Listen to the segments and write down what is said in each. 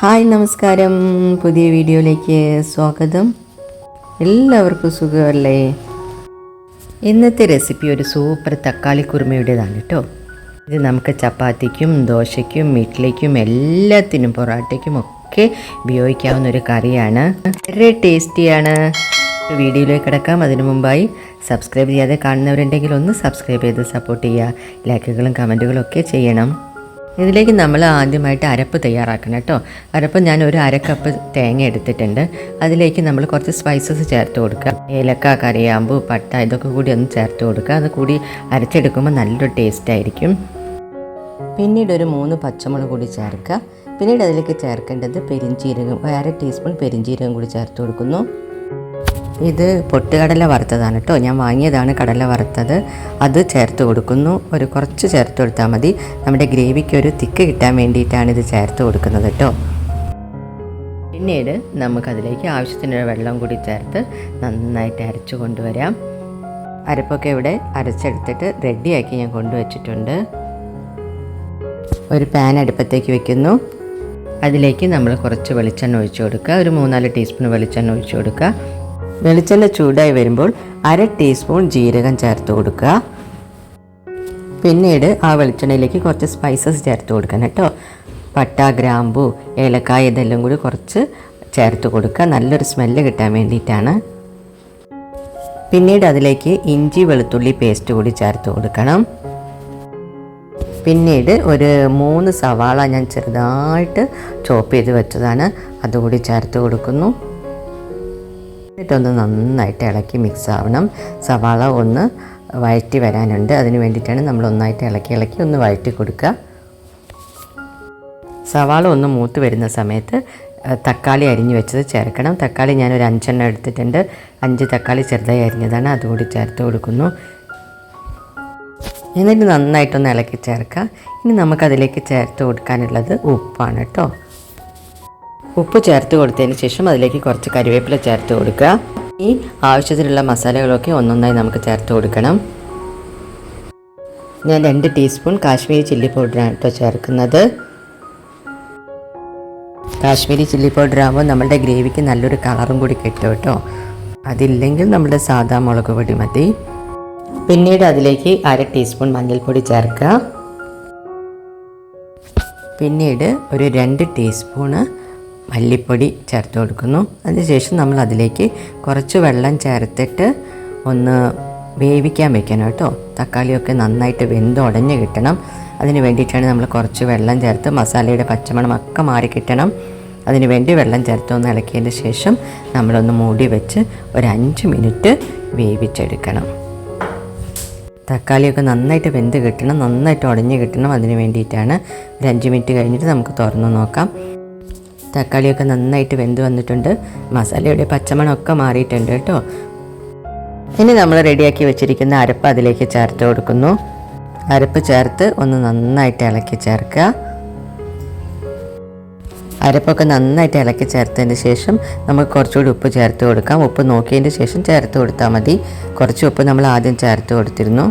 Hi നമസ്കാരം. പുതിയ വീഡിയോയിലേക്ക് സ്വാഗതം. എല്ലാവർക്കും സുഖമല്ലേ? ഇന്നത്തെ റെസിപ്പി ഒരു സൂപ്പർ തക്കാളി കുറുമയുടേതാണ് കേട്ടോ. ഇത് നമുക്ക് ചപ്പാത്തിക്കും ദോശയ്ക്കും ഇഡ്ലിക്കും എല്ലാത്തിനും പൊറാട്ടയ്ക്കും ഒക്കെ ഉപയോഗിക്കാവുന്ന ഒരു കറിയാണ്. വളരെ ടേസ്റ്റിയാണ്. വീഡിയോയിലേക്ക് കിടക്കാം. അതിനു മുമ്പായി സബ്സ്ക്രൈബ് ചെയ്യാതെ കാണുന്നവരുണ്ടെങ്കിൽ ഒന്ന് സബ്സ്ക്രൈബ് ചെയ്ത് സപ്പോർട്ട് ചെയ്യുക. ലൈക്കുകളും കമന്റുകളും ഒക്കെ ചെയ്യണം. ഇതിലേക്ക് നമ്മൾ ആദ്യമായിട്ട് അരപ്പ് തയ്യാറാക്കണം കേട്ടോ. അരപ്പ് ഞാൻ ഒരു അരക്കപ്പ് കപ്പ് തേങ്ങ എടുത്തിട്ടുണ്ട്. അതിലേക്ക് നമ്മൾ കുറച്ച് സ്പൈസസ് ചേർത്ത് കൊടുക്കുക. ഏലക്ക കറിയാമ്പു പട്ട ഇതൊക്കെ കൂടി ഒന്ന് ചേർത്ത് കൊടുക്കുക. അത് കൂടി അരച്ചെടുക്കുമ്പോൾ നല്ലൊരു ടേസ്റ്റ് ആയിരിക്കും. പിന്നീട് ഒരു മൂന്ന് പച്ചമുളക് കൂടി ചേർക്കുക. പിന്നീട് അതിലേക്ക് ചേർക്കേണ്ടത് പെരിഞ്ചീരകം അര ടീസ്പൂൺ പെരിഞ്ചീരകം കൂടി ചേർത്ത് കൊടുക്കുന്നു. ഇത് പൊട്ടുകടല വറുത്തതാണ് കേട്ടോ. ഞാൻ വാങ്ങിയതാണ് കടല വറുത്തത്. അത് ചേർത്ത് കൊടുക്കുന്നു. ഒരു കുറച്ച് ചേർത്ത് കൊടുത്താൽ മതി. നമ്മുടെ ഗ്രേവിക്ക് ഒരു തിക്ക് കിട്ടാൻ വേണ്ടിയിട്ടാണ് ഇത് ചേർത്ത് കൊടുക്കുന്നത് കേട്ടോ. പിന്നീട് നമുക്കതിലേക്ക് ആവശ്യത്തിനുള്ള വെള്ളം കൂടി ചേർത്ത് നന്നായിട്ട് അരച്ചു കൊണ്ടുവരാം. അരപ്പൊക്കെ ഇവിടെ അരച്ചെടുത്തിട്ട് റെഡിയാക്കി ഞാൻ കൊണ്ടുവച്ചിട്ടുണ്ട്. ഒരു പാൻ അടുപ്പത്തേക്ക് വെക്കുന്നു. അതിലേക്ക് നമ്മൾ കുറച്ച് വെളിച്ചെണ്ണ ഒഴിച്ചു കൊടുക്കുക. ഒരു മൂന്നാൽ ടീസ്പൂൺ വെളിച്ചെണ്ണ ഒഴിച്ചു കൊടുക്കുക. വെളിച്ചെണ്ണ ചൂടായി വരുമ്പോൾ അര ടീസ്പൂൺ ജീരകം ചേർത്ത് കൊടുക്കുക. പിന്നീട് ആ വെളിച്ചെണ്ണയിലേക്ക് കുറച്ച് സ്പൈസസ് ചേർത്ത് കൊടുക്കണം കേട്ടോ. പട്ട ഗ്രാമ്പു ഏലക്കായ ഇതെല്ലാം കൂടി കുറച്ച് ചേർത്ത് കൊടുക്കുക. നല്ലൊരു സ്മെല്ല് കിട്ടാൻ വേണ്ടിയിട്ടാണ്. പിന്നീട് അതിലേക്ക് ഇഞ്ചി വെളുത്തുള്ളി പേസ്റ്റ് കൂടി ചേർത്ത് കൊടുക്കണം. പിന്നീട് ഒരു മൂന്ന് സവാള ഞാൻ ചെറുതായിട്ട് ചോപ്പ് ചെയ്ത് വെച്ചതാണ്. അതുകൂടി ചേർത്ത് കൊടുക്കുന്നു. എന്നിട്ടൊന്ന് നന്നായിട്ട് ഇളക്കി മിക്സ് ആവണം. സവാള ഒന്ന് വഴറ്റി വരാനുണ്ട്. അതിന് വേണ്ടിയിട്ടാണ് നമ്മൾ ഒന്നായിട്ട് ഇളക്കി ഇളക്കി ഒന്ന് വഴറ്റി കൊടുക്കുക. സവാള ഒന്ന് മൂത്ത് വരുന്ന സമയത്ത് തക്കാളി അരിഞ്ഞു വെച്ചത് ചേർക്കണം. തക്കാളി ഞാൻ ഒരു അഞ്ചെണ്ണം എടുത്തിട്ടുണ്ട്. അഞ്ച് തക്കാളി ചെറുതായി അരിഞ്ഞതാണ്. അതുകൂടി ചേർത്ത് കൊടുക്കുന്നു. എന്നിട്ട് നന്നായിട്ടൊന്ന് ഇളക്കി ചേർക്കുക. ഇനി നമുക്കതിലേക്ക് ചേർത്ത് കൊടുക്കാനുള്ളത് ഉപ്പാണ് കേട്ടോ. ഉപ്പ് ചേർത്ത് കൊടുത്തതിന് ശേഷം അതിലേക്ക് കുറച്ച് കരിവേപ്പില ചേർത്ത് കൊടുക്കുക. ഈ ആവശ്യത്തിനുള്ള മസാലകളൊക്കെ ഒന്നൊന്നായി നമുക്ക് ചേർത്ത് കൊടുക്കണം. ഞാൻ രണ്ട് ടീസ്പൂൺ കാശ്മീരി ചില്ലി പൗഡറാണ് കേട്ടോ ചേർക്കുന്നത്. കാശ്മീരി ചില്ലി പൗഡർ ആകുമ്പോൾ നമ്മുടെ ഗ്രേവിക്ക് നല്ലൊരു കളറും കൂടി കിട്ടും കേട്ടോ. അതില്ലെങ്കിൽ നമ്മുടെ സാധാ മുളക് പൊടി മതി. പിന്നീട് അതിലേക്ക് അര ടീസ്പൂൺ മഞ്ഞൾപ്പൊടി ചേർക്കുക. പിന്നീട് ഒരു രണ്ട് ടീസ്പൂണ് മല്ലിപ്പൊടി ചേർത്ത് കൊടുക്കുന്നു. അതിനുശേഷം നമ്മൾ അതിലേക്ക് കുറച്ച് വെള്ളം ചേർത്തിട്ട് ഒന്ന് വേവിക്കാൻ വെക്കണം കേട്ടോ. തക്കാളിയൊക്കെ നന്നായിട്ട് വെന്ത് ഉടഞ്ഞ് കിട്ടണം. അതിന് വേണ്ടിയിട്ടാണ് നമ്മൾ കുറച്ച് വെള്ളം ചേർത്ത് മസാലയുടെ പച്ചമണമൊക്കെ മാറി കിട്ടണം. അതിന് വേണ്ടി വെള്ളം ചേർത്ത് ഒന്ന് ഇളക്കിയതിന് ശേഷം നമ്മളൊന്ന് മൂടി വെച്ച് ഒരു അഞ്ച് മിനിറ്റ് വേവിച്ചെടുക്കണം. തക്കാളിയൊക്കെ നന്നായിട്ട് വെന്ത് കിട്ടണം നന്നായിട്ട് ഉടഞ്ഞ് കിട്ടണം. അതിന് വേണ്ടിയിട്ടാണ് ഒരു അഞ്ച് മിനിറ്റ് കഴിഞ്ഞിട്ട് നമുക്ക് തുറന്ന് നോക്കാം. തക്കാളിയൊക്കെ നന്നായിട്ട് വെന്ത് വന്നിട്ടുണ്ട്. മസാലയുടെ പച്ചമണമൊക്കെ മാറിയിട്ടുണ്ട് കേട്ടോ. ഇനി നമ്മൾ റെഡിയാക്കി വെച്ചിരിക്കുന്ന അരപ്പ് അതിലേക്ക് ചേർത്ത് കൊടുക്കുന്നു. അരപ്പ് ചേർത്ത് ഒന്ന് നന്നായിട്ട് ഇളക്കി ചേർക്കുക. അരപ്പൊക്കെ നന്നായിട്ട് ഇളക്കി ചേർത്തതിന് ശേഷം നമുക്ക് കുറച്ചുകൂടി ഉപ്പ് ചേർത്ത് കൊടുക്കാം. ഉപ്പ് നോക്കിയതിന് ശേഷം ചേർത്ത് കൊടുത്താൽ മതി. കുറച്ച് ഉപ്പ് നമ്മൾ ആദ്യം ചേർത്ത് കൊടുത്തിരുന്നു.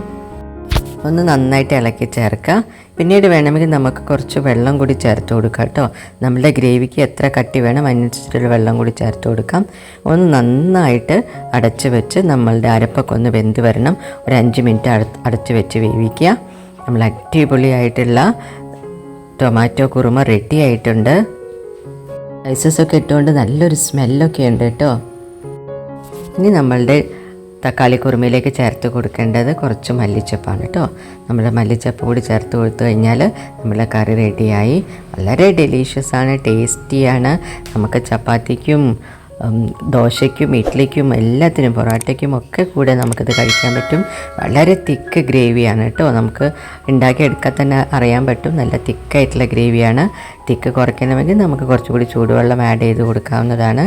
ഒന്ന് നന്നായിട്ട് ഇളക്കി ചേർക്കുക. പിന്നീട് വേണമെങ്കിൽ നമുക്ക് കുറച്ച് വെള്ളം കൂടി ചേർത്ത് കൊടുക്കാം കേട്ടോ. നമ്മുടെ ഗ്രേവിക്ക് എത്ര കട്ടി വേണം അതിനനുസരിച്ചുള്ള വെള്ളം കൂടി ചേർത്ത് കൊടുക്കാം. ഒന്ന് നന്നായിട്ട് അടച്ച് വെച്ച് നമ്മളുടെ അരപ്പൊക്കെ ഒന്ന് വെന്ത് വരണം. ഒരു അഞ്ച് മിനിറ്റ് അടച്ച് വെച്ച് വേവിക്കുക. നമ്മൾ അടിപൊളിയായിട്ടുള്ള ടൊമാറ്റോ കുറുമ റെഡി ആയിട്ടുണ്ട്. സ്പൈസസൊക്കെ ഇട്ടുകൊണ്ട് നല്ലൊരു സ്മെല്ലൊക്കെ ഉണ്ട് കേട്ടോ. ഇനി നമ്മളുടെ തക്കാളി കുറുമയിലേക്ക് ചേർത്ത് കൊടുക്കേണ്ടത് കുറച്ച് മല്ലിച്ചപ്പാണ് കേട്ടോ. നമ്മൾ മല്ലിച്ചപ്പ് കൂടി ചേർത്ത് കൊടുത്തു കഴിഞ്ഞാൽ നമ്മളെ കറി റെഡിയായി. വളരെ ഡെലീഷ്യസ് ആണ് ടേസ്റ്റിയാണ് നമുക്ക് ചപ്പാത്തിക്കും ദോശയ്ക്കും ഇഡ്ഡലിക്കും എല്ലാത്തിനും പൊറോട്ടയ്ക്കും ഒക്കെ കൂടെ നമുക്കിത് കഴിക്കാൻ പറ്റും. വളരെ തിക്ക് ഗ്രേവിയാണ് കേട്ടോ. നമുക്ക് ഉണ്ടാക്കിയെടുക്കാൻ തന്നെ അറിയാൻ പറ്റും. നല്ല തിക്കായിട്ടുള്ള ഗ്രേവിയാണ് തിക്ക് കുറയ്ക്കണമെങ്കിൽ നമുക്ക് കുറച്ചുകൂടി ചൂടുവെള്ളം ആഡ് ചെയ്ത് കൊടുക്കാവുന്നതാണ്.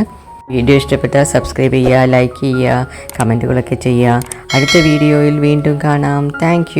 വീഡിയോ ഇഷ്ടപ്പെട്ടാൽ സബ്സ്ക്രൈബ് ചെയ്യുക ലൈക്ക് ചെയ്യുക കമന്റുകളൊക്കെ ചെയ്യുക. അടുത്ത വീഡിയോയിൽ വീണ്ടും കാണാം. താങ്ക്